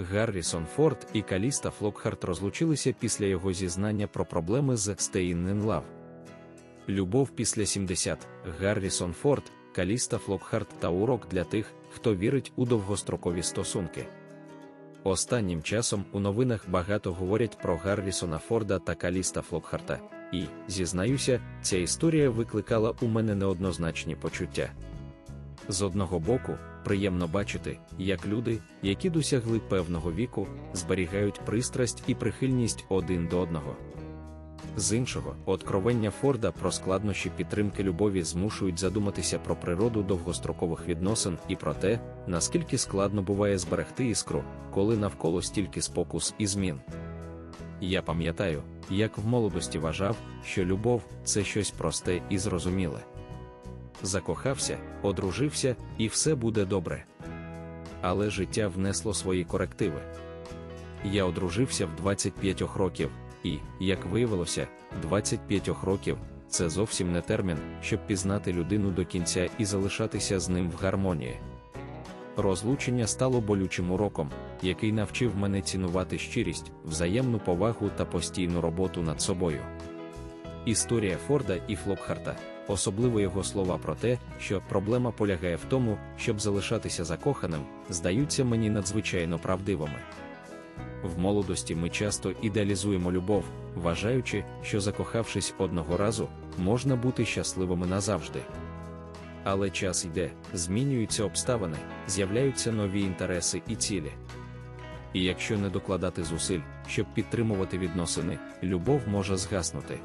Гаррісон Форд і Каліста Флокхарт розлучилися після його зізнання про проблеми з «Staying in Love». Любов після 70. Гаррісон Форд, Каліста Флокхарт та урок для тих, хто вірить у довгострокові стосунки. Останнім часом у новинах багато говорять про Гаррісона Форда та Каліста Флокхарта, і, зізнаюся, ця історія викликала у мене неоднозначні почуття. З одного боку, приємно бачити, як люди, які досягли певного віку, зберігають пристрасть і прихильність один до одного. З іншого, откровення Форда про складнощі підтримки любові змушують задуматися про природу довгострокових відносин і про те, наскільки складно буває зберегти іскру, коли навколо стільки спокус і змін. Я пам'ятаю, як в молодості вважав, що любов це щось просте і зрозуміле. Закохався, одружився, і все буде добре. Але життя внесло свої корективи. Я одружився в 25 років, і, як виявилося, 25 років це зовсім не термін, щоб пізнати людину до кінця і залишатися з ним в гармонії. Розлучення стало болючим уроком, який навчив мене цінувати щирість, взаємну повагу та постійну роботу над собою. Історія Форда і Флопхарта, особливо його слова про те, що проблема полягає в тому, щоб залишатися закоханим, здаються мені надзвичайно правдивими. В молодості ми часто ідеалізуємо любов, вважаючи, що закохавшись одного разу, можна бути щасливими назавжди. Але час йде, змінюються обставини, з'являються нові інтереси і цілі. І якщо не докладати зусиль, щоб підтримувати відносини, любов може згаснути.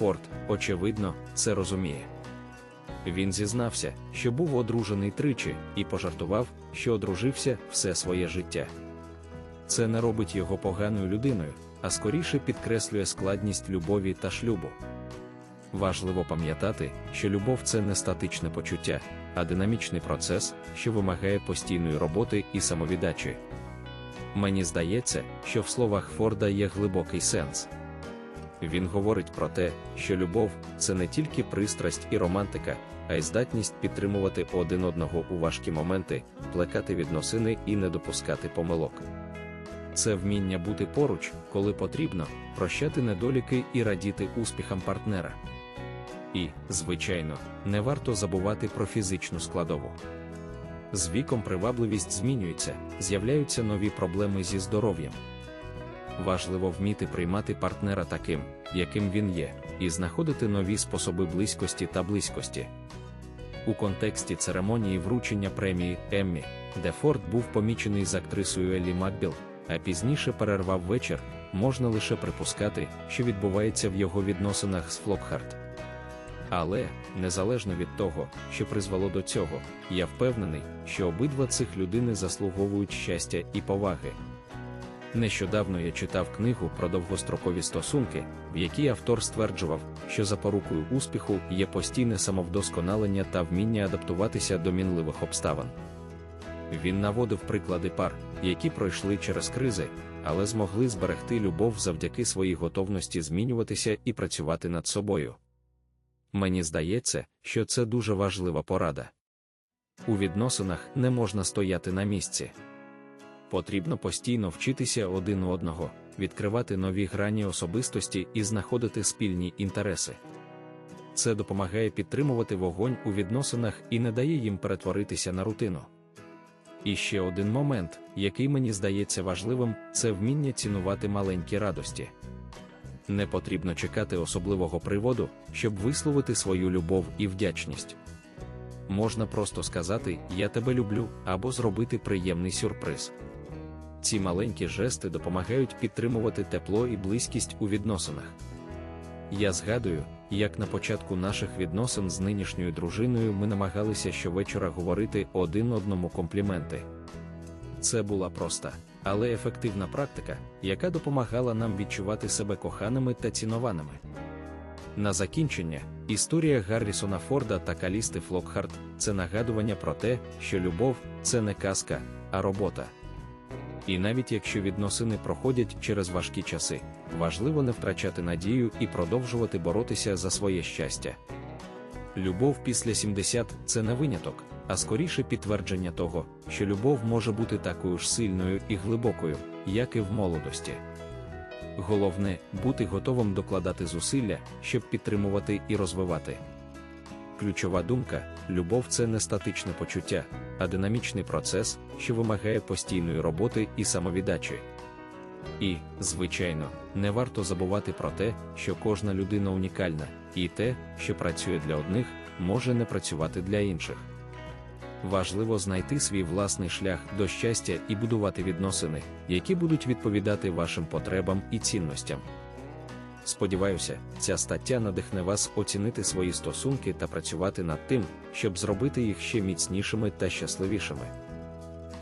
Форд, очевидно, це розуміє. Він зізнався, що був одружений тричі, і пожартував, що одружився все своє життя. Це не робить його поганою людиною, а скоріше підкреслює складність любові та шлюбу. Важливо пам'ятати, що любов це не статичне почуття, а динамічний процес, що вимагає постійної роботи і самовіддачі. Мені здається, що в словах Форда є глибокий сенс. Він говорить про те, що любов це не тільки пристрасть і романтика, а й здатність підтримувати один одного у важкі моменти, плекати відносини і не допускати помилок. Це вміння бути поруч, коли потрібно, прощати недоліки і радіти успіхам партнера. І, звичайно, не варто забувати про фізичну складову. З віком привабливість змінюється, з'являються нові проблеми зі здоров'ям. Важливо вміти приймати партнера таким, яким він є, і знаходити нові способи близькості та близькості. У контексті церемонії вручення премії Еммі, де Форд був помічений з актрисою Еллі Макбіл, а пізніше перервав вечір, можна лише припускати, що відбувається в його відносинах з Флокхарт. Але, незалежно від того, що призвело до цього, я впевнений, що обидва цих людини заслуговують щастя і поваги. Нещодавно я читав книгу про довгострокові стосунки, в якій автор стверджував, що запорукою успіху є постійне самовдосконалення та вміння адаптуватися до мінливих обставин. Він наводив приклади пар, які пройшли через кризи, але змогли зберегти любов завдяки своїй готовності змінюватися і працювати над собою. Мені здається, що це дуже важлива порада. У відносинах не можна стояти на місці. Потрібно постійно вчитися один у одного, відкривати нові грані особистості і знаходити спільні інтереси. Це допомагає підтримувати вогонь у відносинах і не дає їм перетворитися на рутину. І ще один момент, який мені здається важливим, це вміння цінувати маленькі радості. Не потрібно чекати особливого приводу, щоб висловити свою любов і вдячність. Можна просто сказати Я тебе люблю або зробити приємний сюрприз. Ці маленькі жести допомагають підтримувати тепло і близькість у відносинах. Я згадую, як на початку наших відносин з нинішньою дружиною ми намагалися щовечора говорити один одному компліменти. Це була проста, але ефективна практика, яка допомагала нам відчувати себе коханими та цінованими. На закінчення, історія Гаррісона Форда та Калісти Флокхарт це нагадування про те, що любов це не казка, а робота. І навіть якщо відносини проходять через важкі часи, важливо не втрачати надію і продовжувати боротися за своє щастя. Любов після 70 це не виняток, а скоріше підтвердження того, що любов може бути такою ж сильною і глибокою, як і в молодості. Головне бути готовим докладати зусилля, щоб підтримувати і розвивати. Ключова думка: любов це не статичне почуття, а динамічний процес, що вимагає постійної роботи і самовіддачі. І, звичайно, не варто забувати про те, що кожна людина унікальна, і те, що працює для одних, може не працювати для інших. Важливо знайти свій власний шлях до щастя і будувати відносини, які будуть відповідати вашим потребам і цінностям. Сподіваюся, ця стаття надихне вас оцінити свої стосунки та працювати над тим, щоб зробити їх ще міцнішими та щасливішими.